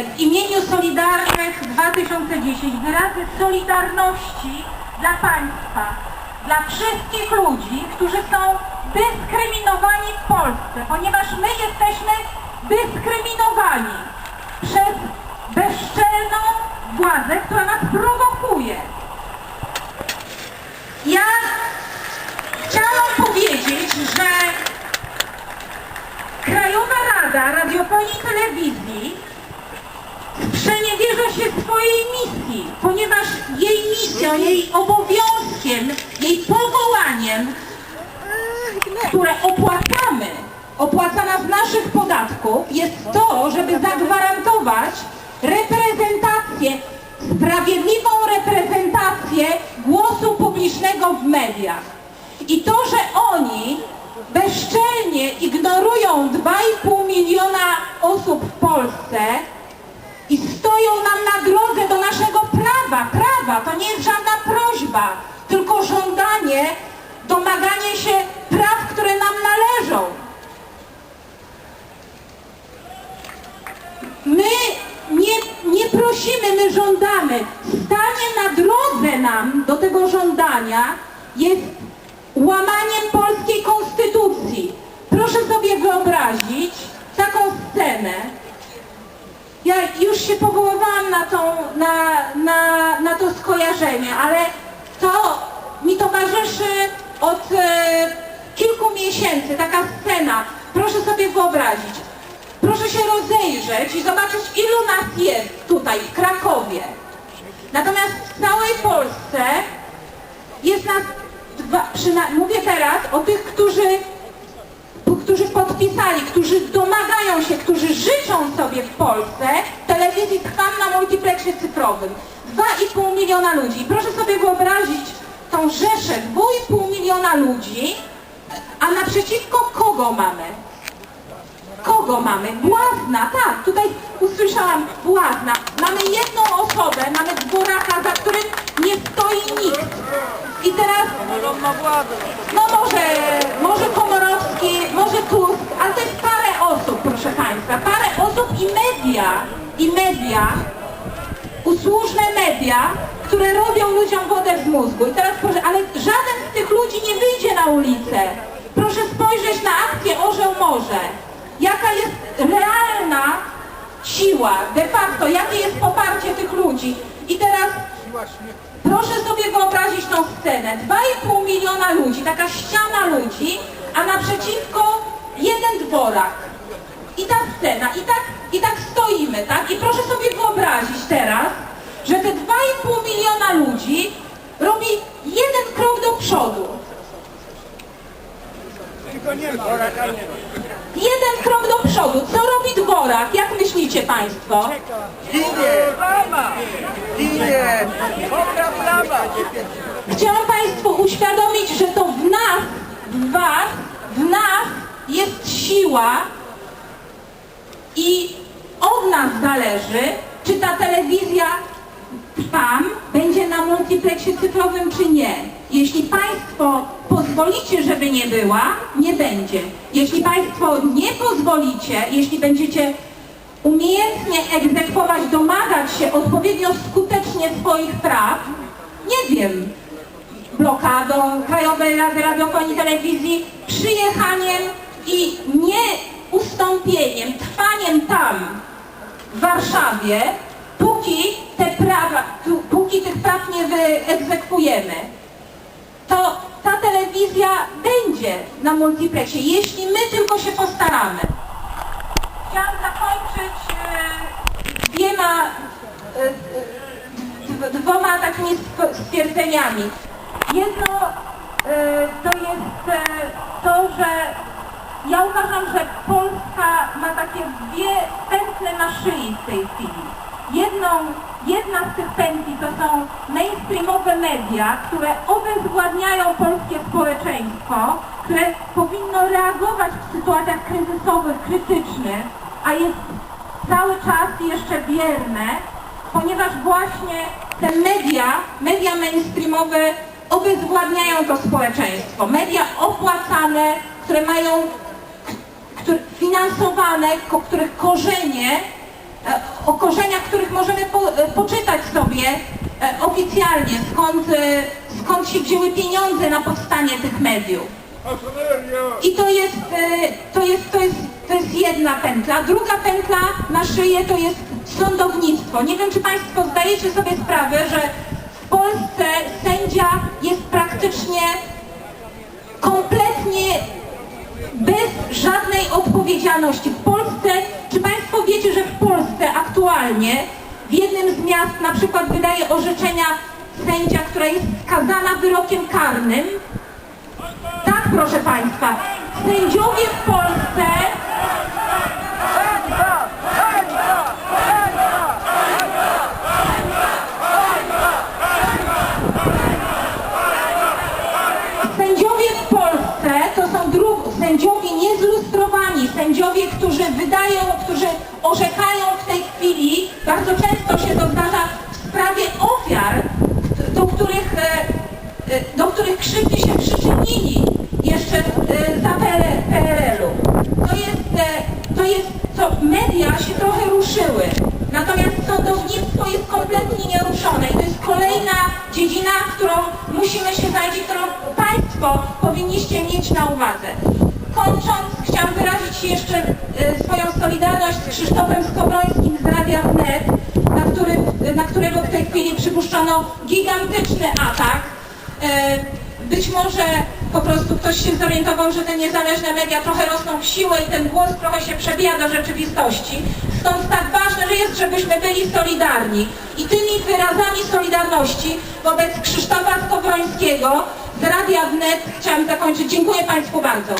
W imieniu Solidarnych 2010 wyrazy solidarności dla Państwa, dla wszystkich ludzi, którzy są dyskryminowani w Polsce, ponieważ my jesteśmy dyskryminowani przez bezczelną władzę, która nas prowokuje. Ja chciałam powiedzieć, że Krajowa Rada Radiofonii i Telewizji sprzeniewierza się swojej misji, ponieważ jej misją, jej obowiązkiem, jej powołaniem, które opłacamy, opłacana z naszych podatków, jest to, żeby zagwarantować reprezentację, sprawiedliwą reprezentację głosu publicznego w mediach. I to, że oni bezczelnie ignorują 2,5 miliona osób w Polsce, stoją nam na drodze do naszego prawa. Prawa to nie jest żadna prośba, tylko żądanie, domaganie się praw, które nam należą. My nie, nie prosimy, my żądamy. Stanie na drodze nam do tego żądania jest łamaniem polskiej konstytucji. Proszę sobie wyobrazić taką scenę, ja już się powoływałam na, tą, na, na, na to skojarzenie, ale to mi towarzyszy od e, kilku miesięcy, taka scena. Proszę sobie wyobrazić. Proszę się rozejrzeć i zobaczyć, ilu nas jest tutaj, w Krakowie. Natomiast w całej Polsce jest nas dwa, mówię teraz o tych, którzy którzy domagają się, którzy życzą sobie w Polsce telewizji Trwam na multiplexie cyfrowym. 2,5 miliona ludzi. Proszę sobie wyobrazić tą rzeszę 2,5 miliona ludzi, a naprzeciwko kogo mamy? Kogo mamy? Błazna, tak, tutaj usłyszałam Błazna. Mamy jedną osobę, mamy dworaka, za którym nie stoi nikt. I teraz no może, może Komorowski, Państwa, parę osób i media, i media, usłużne media, które robią ludziom wodę z mózgu. I teraz proszę, ale żaden z tych ludzi nie wyjdzie na ulicę. Proszę spojrzeć na akcję Orzeł Morze. Jaka jest realna siła, de facto, jakie jest poparcie tych ludzi. I teraz Proszę sobie wyobrazić tą scenę. 2,5 miliona ludzi, taka ściana ludzi, a naprzeciwko jeden dworak. I ta scena, i tak, i tak stoimy, tak? I proszę sobie wyobrazić teraz, że te 2,5 miliona ludzi robi jeden krok do przodu. Jeden krok do przodu. Co robi dworak? Jak myślicie Państwo? Ginie! Dobra prawa! Chciałam Państwu uświadomić, że to w nas, w Was, w nas jest siła i od nas zależy, czy ta telewizja Trwam będzie na multiplexie cyfrowym, czy nie. Jeśli Państwo pozwolicie, żeby nie była, nie będzie. Jeśli Państwo nie pozwolicie, jeśli będziecie umiejętnie egzekwować, domagać się odpowiednio skutecznie swoich praw, nie wiem, blokadą Krajowej Rady Radiofonii i Telewizji, przyjechaniem i tam, w Warszawie, póki te prawa, póki tych praw nie wyegzekwujemy, to ta telewizja będzie na multiplexie, jeśli my tylko się postaramy. Chciałam zakończyć e, dwiema, e, e, dw- dwoma takimi stwierdzeniami. Jedno to jest e, to, że ja uważam, że Polska ma takie dwie pętle na szyi w tej chwili. Jedną, jedna z tych pętli to są mainstreamowe media, które obezwładniają polskie społeczeństwo, które powinno reagować w sytuacjach kryzysowych, krytycznych, a jest cały czas jeszcze bierne, ponieważ właśnie te media, media mainstreamowe obezwładniają to społeczeństwo. Media opłacane, które mają które, finansowane, których korzenie e, o korzeniach, których możemy po, e, poczytać sobie e, oficjalnie, skąd, skąd się wzięły pieniądze na powstanie tych mediów. I to jest, to jest, to jest, to jest jedna pętla. Druga pętla na szyję to jest sądownictwo. Nie wiem, czy Państwo zdajecie sobie sprawę, że w Polsce sędzia jest praktycznie kompletnie bez żadnej odpowiedzialności. W Polsce, czy Państwo wiecie, że w Polsce aktualnie w jednym z miast na przykład wydaje orzeczenia sędzia, która jest skazana wyrokiem karnym? Tak, proszę Państwa. Sędziowie w Polsce Sędziowie w Polsce to są dru- sędziowie niezlustrowani, sędziowie, którzy wydają, którzy orzekają w tej chwili, bardzo często się to zdarza w sprawie ofiar, do których, e, e, do których krzywdy się przyczynili jeszcze e, za PRL- PRL-u. To jest, to jest, co media się trochę ruszyły, natomiast sądownictwo jest kompletnie nieruszone i to jest kolejna dziedzina, którą musimy się i którą Państwo powinniście mieć na uwadze. Kończąc, chciałam wyrazić jeszcze e, swoją solidarność z Krzysztofem Skowrońskim z Radia Wnet, na, który, na którego w tej chwili przypuszczono gigantyczny atak. E, Być może po prostu ktoś się zorientował, że te niezależne media trochę rosną w siłę i ten głos trochę się przebija do rzeczywistości. Stąd tak ważne, że jest, żebyśmy byli solidarni. I tymi wyrazami solidarności wobec Krzysztofa Skowrońskiego z Radia Wnet chciałam zakończyć. Dziękuję Państwu bardzo.